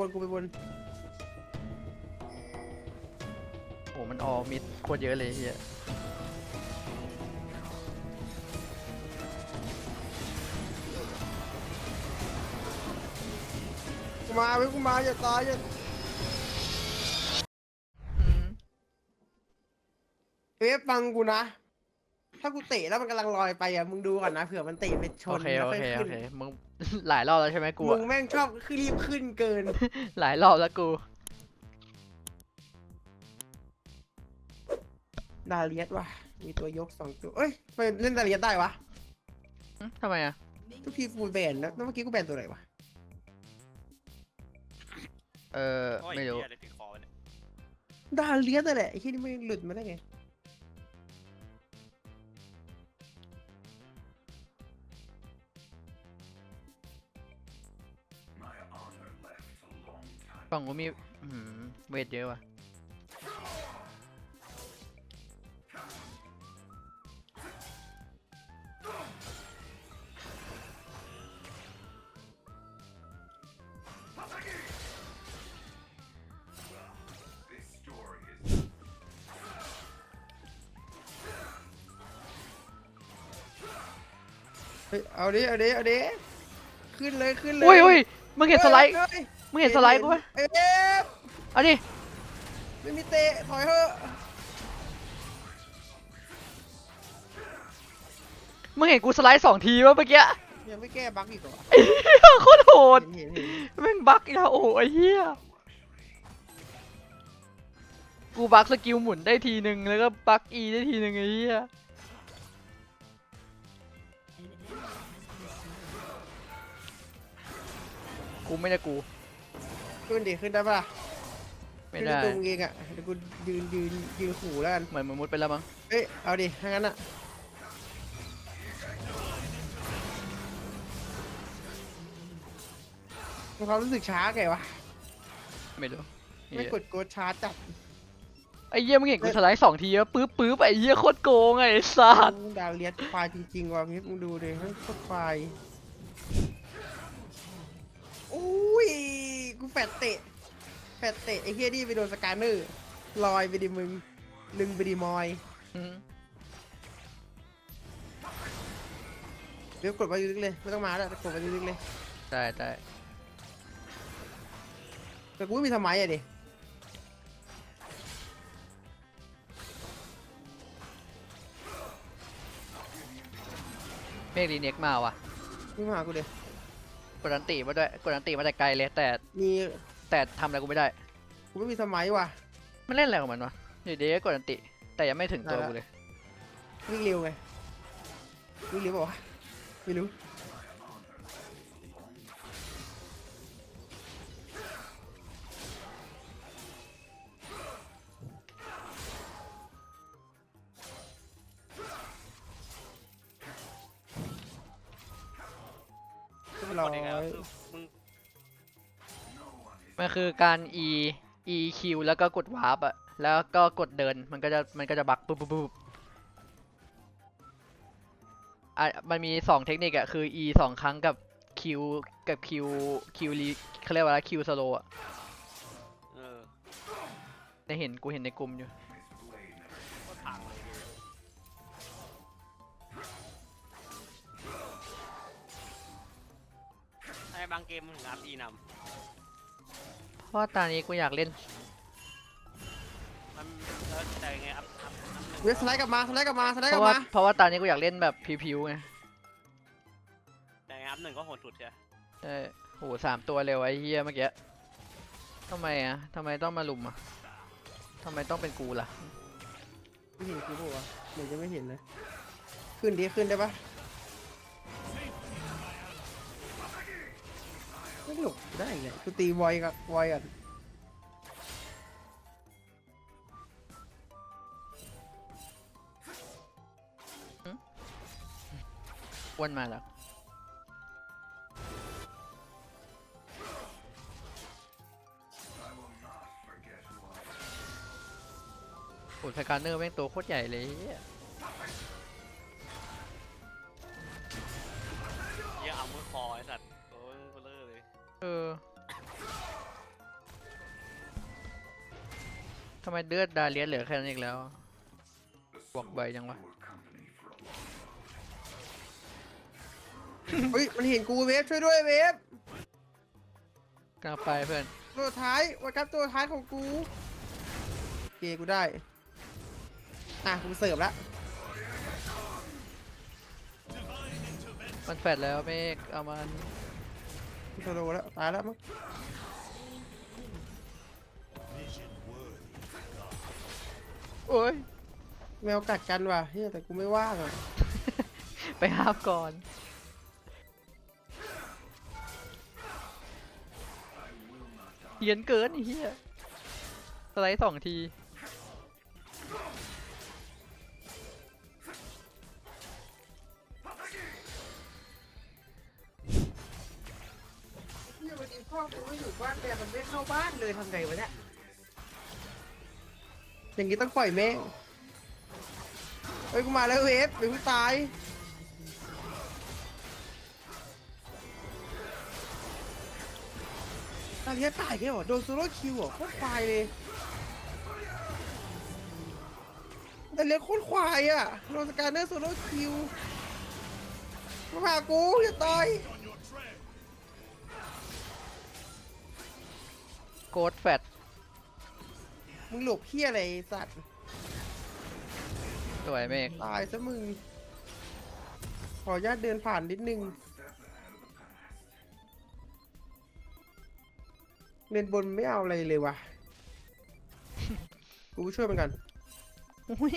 บนกูไปบนโอ้มันออมิดโคตรเยอะเลยเฮียกูมาเว้ยกูมาอย่าตายอย่าอืมเอ๊ะฟังกูนะ ถ้ากูเตะแล้วมันกำลังลอยไปอะมึงดูก่อนนะเผื่อมันเตะไปชโอนเคแล้วโอค่อยเคโอขึ้นเคมึง หลายรอบแล้วใช่ไหมกูมึอะงแม่งชอบคือรีบขึ้นเกิน หลายรอบแล้วกูดาเลียสว่ะ มีตัวยกสองตัว เอ้ยไปเล่นดาเลียสได้วะ หึทำไมอะทุกทีกูแบนแล้วแล้วเมื่อกี้กูแบนตัวไหนวะ เออโอ้ยไม่รู้เหี้ยอะไรติดคอวะเนี่ยดาเลียสนั่นแหละไอ้ที่นี่ไม่หลุดมาได้ไง ฝั่งกูมีอื้อหือเวทเยอะว่ะเฮ้ยเอาดิเอาดิเอาดิขึ้นเลยขึ้นเลย อุ้ยอุ้ยมึงเห็นสไลด์ เฮ้ย มึงเห็นสไลด์กูปะเอ๊ะเอาดิ ไม่มีเตะถอยเถอะมึงเห็นกูสไลด์สองทีวะเมื่อกี้ยังไม่แก้บั๊กอีกเหรอโคตรโหดเห็นเห็นเห็นแม่งบั๊กอีกแล้วโอ้โหไอ้เหี้ย กูบั๊กสกิลหมุนได้ทีหนึ่งแล้วก็บั๊กอีได้ทีหนึ่งไอ้เหี้ย กูไม่ได้กู ขึ้นดิขึ้นได้ปะล่ะไม่ขึ้นได้ตัวมึงเองอะเดี๋ยวกูยืนยืนยืนขู่แล้วกันเหมือนมันมุดไปแล้วมั้ง เอ้ยเอาดิถ้างั้นอะมีความรู้สึกช้าไงวะไม่รู้ไม่เหี้ยกดโกดช้าจัดไอ้เหี้ยมึงเห็นกูสไลด์สองทีแล้วปื๊บปื๊บไอ้เหี้ยโคตรโกงไอ้สัสมึงดาวเลียสควายจริงๆว่ะพี่มึงดูดิเฮ้ยโคตรควาย แฟดเตะแฟดเตะไอ้เฮียนี่ไปโดนสแกนเนอร์ลอยไปดิมึงลึงไปดิมอยอืมเดี๋ยวกดไปลึกๆเลยไม่ต้องมาแล้วกดไปลึกๆเลยได้ได้แต่กูไม่มีทำไมอะดิเมฆรีเน็กมาว่ะไม่มาหากูเลย กดอันติมาด้วยกดอันติมาแต่ไกลเลย แต่มีแต่ทำอะไรกูไม่ได้ กูไม่มีทำไมว่ะ มันเล่นอะไรของมันวะอยู่ดีก็กดอันติ แต่ยังไม่ถึงตัวได้ละกูเลย วิ่งเร็วไง วิ่งเร็วเปล่าวะไม่รู้ ยบร้กอดยังไงวะยคือมึงมันคือการ e e q แล้วก็กดวาร์ปอะแล้วก็กดเดินมันก็จะมันก็จะบักปุ๊บปุ๊บปุ๊บอะมันมีสองเทคนิคอะคือ e สองครั้งกับ q กับ q q รีเขาเรียกว่าอะไร q slow อะเออ ได้เห็นกูเห็นในกลุ่มอยู่างเกมมึงอัพอีนเพราะว่าตอนนี้กูอยากเล่นำมันแล้วแต่ยังไงอัพอัพอัพหนึ่งเว็บสไลด์กลับมาสไลด์กลับมาสไลด์เพกลัราะบว่ามาเพราะว่าตอนนี้กูอยากเล่นแบบพิวๆไงแต่ยังไงอัพหนึ่งก็โหดสุดใช่ไหมใช่โหสามตัวเร็วไอ้เฮียเมื่อกี้ทำไมอะทำไมต้องมาลุมอะทำไมต้องเป็นกูล่ะไม่เห็นกูปะวะเหมือนจะไม่เห็นเลย ขึ้นดิขึ้นได้ปะ ไม่หลบได้ไงกูตีไวกับไวอยกันอ้วนมาแล้ว โอ้ยไทการเนอร์แม่งตัวโคตรใหญ่เลย ไมเลือดดาเลียสเหลือแค่นั้นอีกแล้วบวกใบยังวะเฮ้ยมันเห็นกูเวฟช่วยด้วยเวฟกลับไปเพื่อนตัวท้ายวันครับตัวท้ายของกูโอเคกูได้ อะกูเสิร์ฟแล้วมันแฟดแล้วเมฆเอามันกูโซโลแล้วตายแล้วมั้ง โอ้ยแมวกัดกันว่ะเฮ้ยแต่กูไม่ว่างอะไปห้ามก่อน เหียนเกินไอ้เฮียสไลด์สองทีเนี่ยวันนี้พ่อกูไม่อยู่บ้านแต่มันไม่เข้าบ้านเลยทำไงวะเนี่ย อย่างนี้ต้องปล่อยแม่งเฮ้ยกูมาแล้วเวฟเดี๋ยวกูตายตายเนี้ยตายแค่หรอโดนโซโล่คิวเหรอโคตรควายเลยแต่เลี้ยงโคตรควายอะโดนสแกนเนอร์โซโล่คิวมาหากูอย่าต่อยโกดแฟด มึงหลบเพี้ยอะไรไอ้สัตว์ สวยเมฆตายซะมึง ขออนุญาตเดินผ่านนิดนึงเลนบนไม่เอาอะไรเลยว่ะ กูช่วยมันกันอุ้ย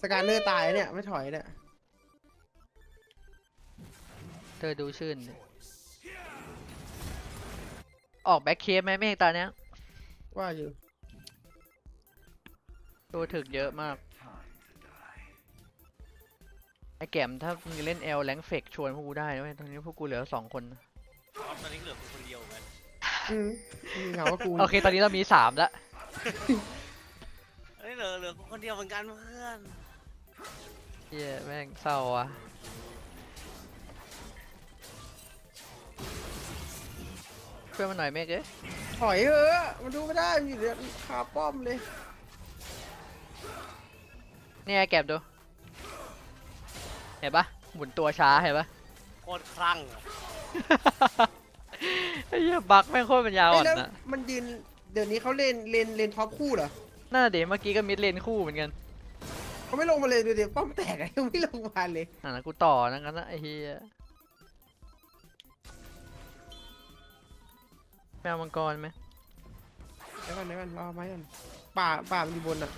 สการเนอร์ตายเนี่ย ไม่ถอยเนี่ย เธอดูชื่นดิออกแบ็คเคฟไหมเมฆตาเนี้ย ว่าอยู่ ตัวถึกเยอะมาก ไอแกมถ้ามึงเล่นเอลแรงเฟกชวนพวกกูได้นะเว้ยตอนนี้พวกกูเหลือสองคนนะออฟตอนนี้เหลือกูคนเดียวกันอืมมีเหงาว่ากูโอเคตอนนี้เรามีสามละเฮ้ยเหลือเหลือกูคนเดียวเหมือนกันเพื่อนเฮียแม่งเศร้าอะ วยมันหน่อยเมฆเอ้ยถอยเถอะมันดูไม่ได้มันอยู่เดี๋ยวคาป้อมเลยนี่ไอแกมดู เห็นปะหมุนตัวช้าเห็นปะ โคตรคลั่งอะไอ้เหี้ยบักแม่งโคตรปัญญาอ่เอ้อยนแล้วนะมันยืนเดี๋ยวนี้เขาเลนเลนเลนท็อปคู่เหรอน่าเดี๋ยวเมื่อกี้ก็มิดเลนคู่เหมือนกันเขาไม่ลงมาเลยดูเดี๋ยวป้อมแตกอะยังไม่ลงมาเลยอะนะกูต่อนะงั้นนะไอ้เหี้ย แมวมังกรไหมเดี๋ยวก่อนเดี๋ยวก่อนรอไหมก่อนป่าป่ามันอยู่บนอะ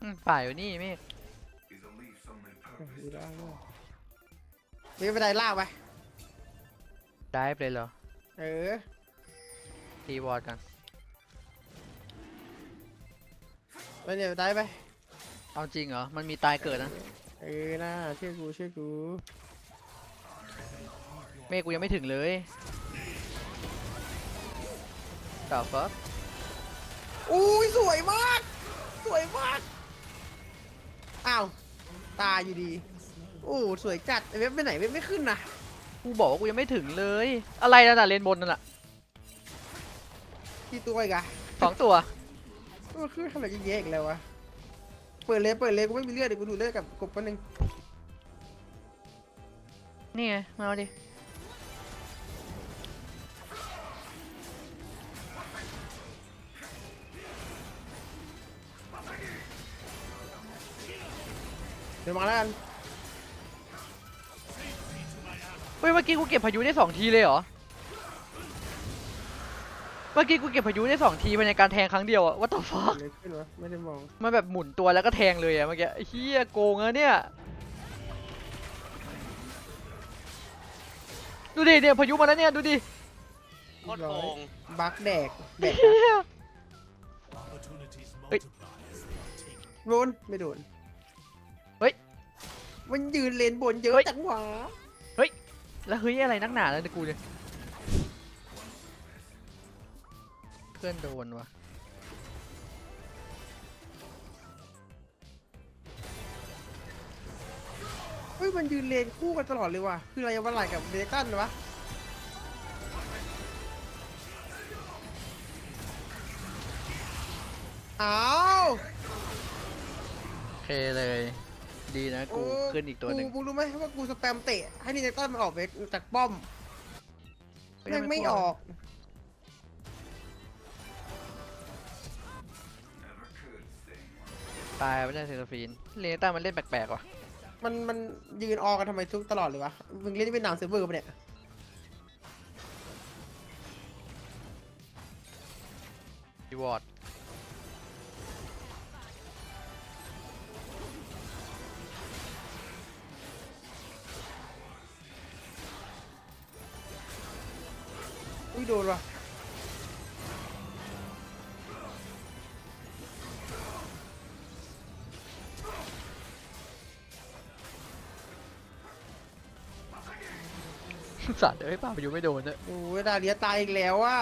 อืมป่าอยู่นี่เมฆเอออยู่ได้ด้วยนี่ไปได้ล่ากไปได้ไปเลยเหรอ เออ ตีวอร์ดกันไปเนี่ยได้ไป เอาจริงเหรอ มันมีตายเกิดนะ เออน่าเชื่อกูเชื่อกูเมฆกูยังไม่ถึงเลยต่อฟักอุ้ยสวยมาก สวยมาก อ้าว ตายอยู่ดีโอ้สวยจัดไอ้เว็บไปไหนเว็บไม่ขึ้นนะกูบอกว่ากูยังไม่ถึงเลย อะไรนั่นน่ะเลนบนนั่นน่ะ ที่ตัวอีกอะสองตัว มันขึ้นทำไมจะแยกอีกแล้ววะ เปิดเลยเปิดเลยกูไม่มีเลือดเดี๋ยวกูดูเลือดกับกบแป๊บนึงนี่ไงมาเอาดิ เดี๋ยวมาแล้วกันเฮ้ยเมื่อกี้กูเก็บพายุได้สองทีเลยเหรอ เมื่อกี้กูเก็บพายุได้สองทีภายในการแทงครั้งเดียวอะ what the fuck เกิดอะไรขึ้นวะไม่ได้มองมันแบบหมุนตัวแล้วก็แทงเลยอะเมื่อกี้ไอ้เฮียโกงอะเนี่ยดูดิเนี่ยพายุมาแล้วเนี่ยดูดิโคตรโกงบักแดกแดกเฮีย Ê. โดนไม่โดนเฮ้ยมันยืนเลนบนเยอะเฮ้ยจังหวะแล้วเฮ้ยอะไรนักหนาแล้วเนี่ยกูเนี่ย เพื่อนโดนวะเฮ้ย มันยืนเลนคู่กันตลอดเลยว่ะ คืออะไรวันไหลกับเดตันวะ อ้าว โอเคเลย ดีนะกูโอ้ขึ้นอีกตัวหนึ่งกูรู้ไหมว่ากูสแปมเตะ ให้เดตันมันออกไปจากป้อมเฮ้ยยังไม่กลัวออก ตายไม่ใช่เซราฟีนเลนต้ามันเล่นแปลกๆว่ะมันมันยืนออกกันทำไมทุกตลอดเลยวะ มึงเล่นเวียดนามเซิร์ฟเวอร์ปะเนี่ย รีวอร์ดอุ้ยโดนว่ะ สัตว์เอ้ยป้าพายุไม่โดนเนอะโอ้ยดาเลียตายอีกแล้วว่ะ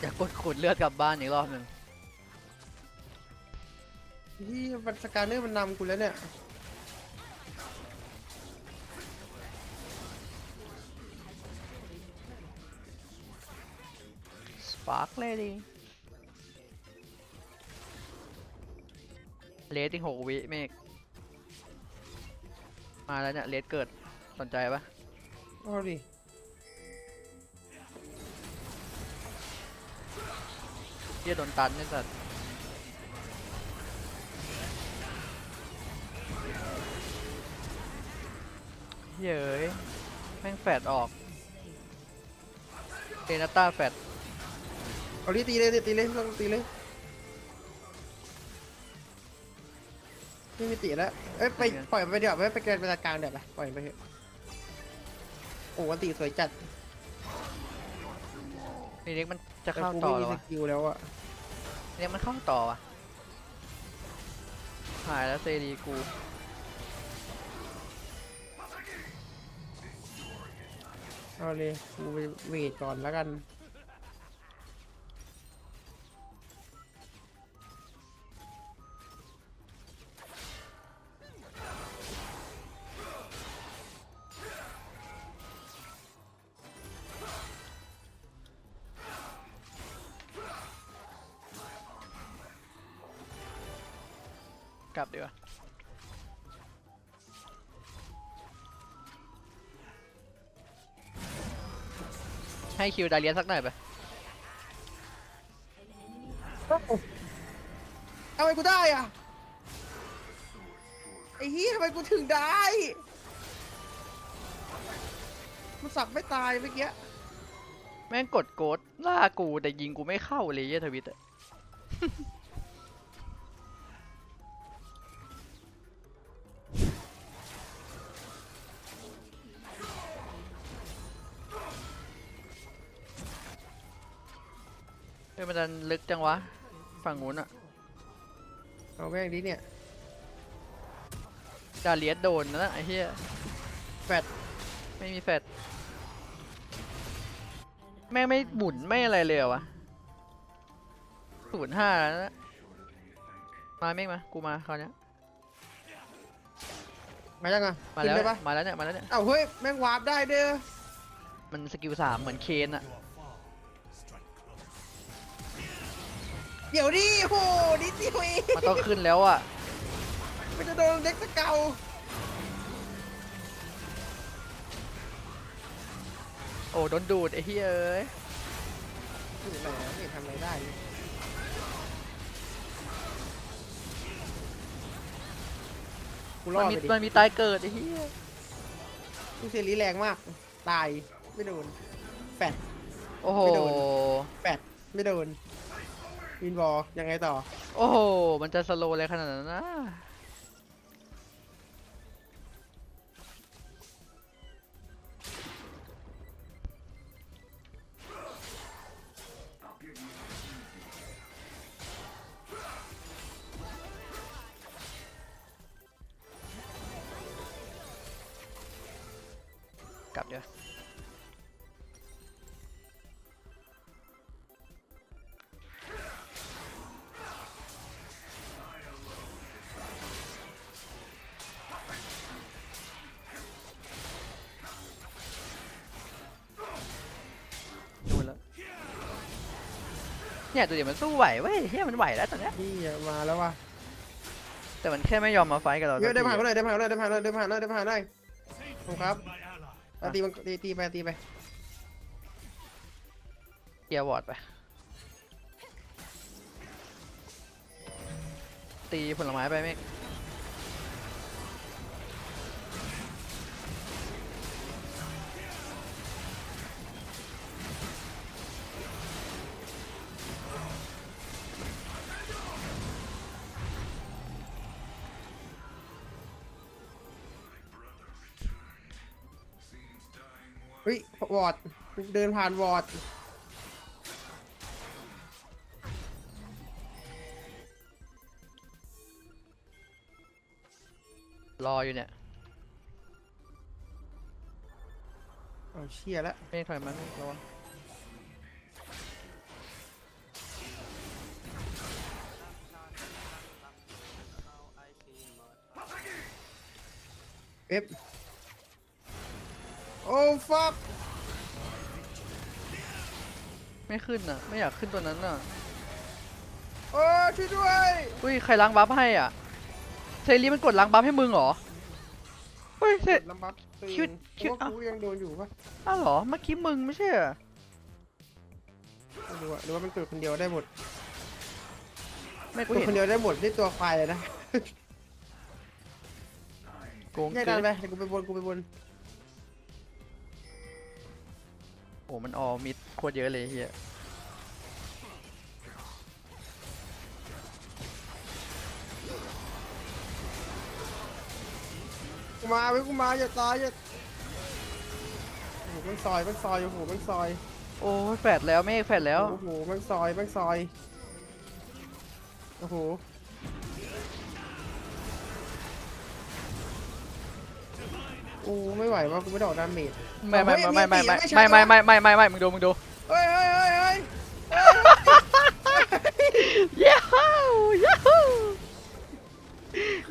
อยากกดขูดเลือดกลับบ้านอีกรอบหนึ่งที่มันสกาเนอร์มันนำกูแล้วเนี่ย สปาร์คเลยดิ เลสอีกหกวิเมกมาแล้วเนี่ยเลสเกิดสนใจปะเอาดิเฮียโดนตันไอ้สัตว์เย้ยแม่งแฟดออกเอนาต้าแฟดเอาดิตีเลยตีเลยลองตีเลย ไม่มีตีแล้ว เอ้ยไปปล่อยมันไปเดี๋ยวาไปไปเกินไปตรงกลางเดี๋ยวไปปล่อยมันไปเถอะโอ้วันตีสวยจัดนี่เล็กมันจะแต่เข้ากูต่ไม่อมีแล้วสวะกิลแล้วอะนี่เล็กมันเข้าต่อวะหายแล้วเซรีกูเอาเลยกูไปเวทก่อนแล้วกัน ให้คิวดาเลียนสักหน่อยไปทำไมกูได้อะไอ้เฮียทำไมกูถึงได้มันสับไม่ตายเมื่อกี้แม่งกดโกดล่ากูแต่ยิงกูไม่เข้าเลยเหี้ยทวิตอะ ฮ้ยมันดันลึกจังวะ ฝั่งนู้นอะเอาแม่งดิเนี่ย ดาเลียสโดนนะไอ้เหี้ยแฟดไม่มีแฟดแม่งไม่หมุนไม่อะไรเลยเหรอวะศูนย์ห้าแล้วนะมาเมฆมากูมาคราวเนี้ยมายังอะมาแล้วขึ้นได้ปะมาแล้วเนี่ยมาแล้วเนี่ย เอ้าเฮ้ย แม่งวาร์ปได้เด้อมันสกิลสามเหมือนเคนอะ เดี๋ยวดิโหนิดเดียวเองมันต้องขึ้นแล้วอะมันจะโดนเด็กสเกาโอ้โดนดูดไอ้เฮ้ยเอ้ยอยู่ไหนอะไม่เห็นทำอะไรได้เลยกูรมัอนดมีไปดิมันมีตายเกิดไอ้เฮ้ยกูเซรีแรงมาก ตาย ไม่โดน แฟด โอ้โหไม่โดน แฟด ไม่โดน วินบอลยังไงต่อ โอ้โห มันจะสโลว์อะไรขนาดนั้นนะกลับเดี๋ยว เนี่ยตัวเดียวมันสู้ไหวเว้ยเฮียมันไหวแล้วตอนเนี้ยนี่มาแล้วว่ะแต่มันแค่ไม่ยอมมาไฟท์กับเราเดี๋ยวสักเดินผ่านทีเขาเลยเดินผ่านเขาเลยเดินผ่านเลยเดินผ่านเลยเดินผ่านเลยขอบคุณครับเอาตีมันตีตีไปตีไปเกียร์วอร์ดไป ตีผลไม้ไปไหม ฮ้ยวอร์ดเดินผ่านวอร์ดรออยู่เนี่ยเอาเชี่ยแล้วไม่ถอยมันระวังเอฟ โอ้ฟักไม่ขึ้นอะ ไม่อยากขึ้นตัวนั้นอะโอ้ช่วยด้วยอุ้ยใครล้างบัฟให้อะเซรีมันกดล้างบัฟให้มึงเหรอเฮ้ยเซ ลำบับตีคิดนคิดว่ากูยังโดนอยู่ปะอ้าวเหรอเมื่อกี้มึงไม่ใช่เหรอไม่รู้อะหรือว่ามันตัวคนเดียวได้หมดไม่กูตัวเห็นคนเดียวได้หมดด้วยตัวควายเลยนะโกงแยกเกิดันนไปเดี๋ยวกูไปบนกูไปบน โอ้มันออมิดโคตรเยอะเลยเฮียกูมาเว้ยกูมาอย่าตายอย่าโอ้โหมันซอยมันซอยโอ้โหมันซอยโอ้ยแฟดแล้วเมฆแฟดแล้ว โอ้โหมันซอยมันซอยโอ้โห โอ้ไม่ไหวว่ะกูไม่ไดออกดาเมจไม่ไม่เฮ้ยไม่ไม่มีไม่ตีไม่ไม่ไม่ใช่ไม่ไม่ไม่ไม่มึงดูมึงดูเฮ้ยเฮ้ยเฮ้ยเฮ้ยย้าวย้าว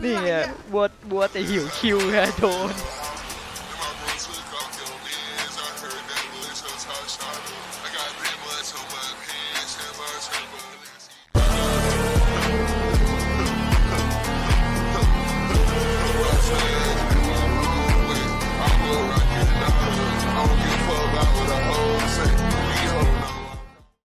นี่ไงบัวบัวแต่หิวคิวไงโดนโ